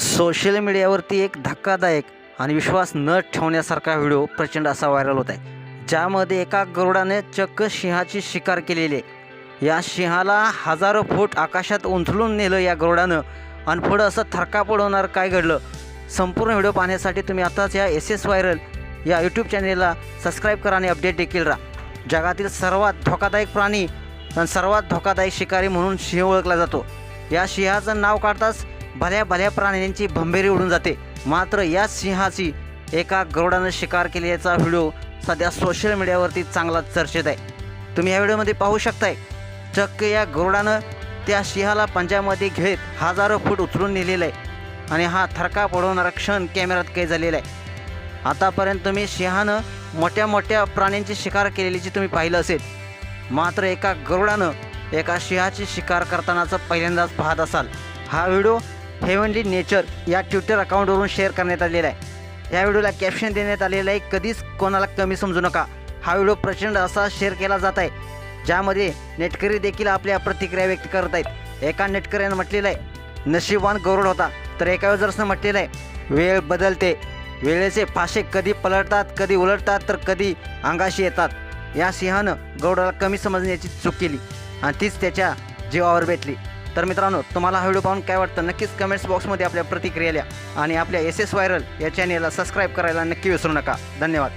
Social मीडियावरती एक धक्कादायक आणि विश्वास न ठेवण्यासारखा व्हिडिओ प्रचंड असा व्हायरल होत आहे. ज्यामध्ये एका गरुडाने चक्क सिंहाची शिकार केलेली आहे. या सिंहाला हजारो फूट आकाशात उंचलून नेलं या गरुडानं आणि पुढं असं थरका पडवणार काय घडलं? संपूर्ण व्हिडिओ पाहण्यासाठी तुम्ही आताच या एस एस व्हायरल या यूट्यूब चॅनेलला सबस्क्राईब करा आणि अपडेट देखील राहा. जगातील सर्वात धोकादायक प्राणी आणि सर्वात धोकादायक शिकारी म्हणून सिंह ओळखला जातो. या सिंहाचं नाव काढताच भल्या भल्या प्राण्यांची भंभेरी उडून जाते. मात्र या सिंहाची एका गरुडानं शिकार केल्याचा व्हिडिओ सध्या सोशल मीडियावरती चांगला चर्चेत आहे. तुम्ही या व्हिडिओमध्ये पाहू शकताय चक्क या गरुडानं त्या सिंहाला पंजामध्ये घेत हजारो फूट उचलून नेलेलं आहे आणि हा थरका पडवणारा क्षण कॅमेऱ्यात काही झालेला आहे. आतापर्यंत तुम्ही सिंहानं मोठ्या मोठ्या प्राण्यांची शिकार केलेलीची तुम्ही पाहिलं असेल. मात्र एका गरुडानं एका सिंहाची शिकार करतानाचं पहिल्यांदाच पाहत असाल. हा व्हिडिओ हेवनली नेचर या ट्विटर अकाउंटवरून शेअर करण्यात आलेला आहे. या व्हिडिओला कॅप्शन देण्यात आलेलं आहे कधीच कोणाला कमी समजू नका. हा व्हिडिओ प्रचंड असा शेअर केला जात आहे ज्यामध्ये नेटकरी देखील आपल्या प्रतिक्रिया व्यक्त करत आहेत. एका नेटकऱ्यानं म्हटलेलं आहे नशीबवान गरुड होता तर एका युजर्सनं म्हटलेलं आहे वेळ बदलते. वेळेचे फाशे कधी पलटतात कधी उलटतात तर कधी अंगाशी येतात. या सिंहानं गौडाला कमी समजण्याची चूक केली आणि तीच त्याच्या जीवावर भेटली तर मित्रांनो तुम्हाला हा व्हिडिओ पाहून काय वाटतं? नक्कीच कमेंट्स बॉक्समध्ये आपल्या प्रतिक्रिया लिहा. आणि आपल्या एस एस व्हायरल या चॅनेलला सबस्क्राईब करायला नक्की विसरू नका. धन्यवाद.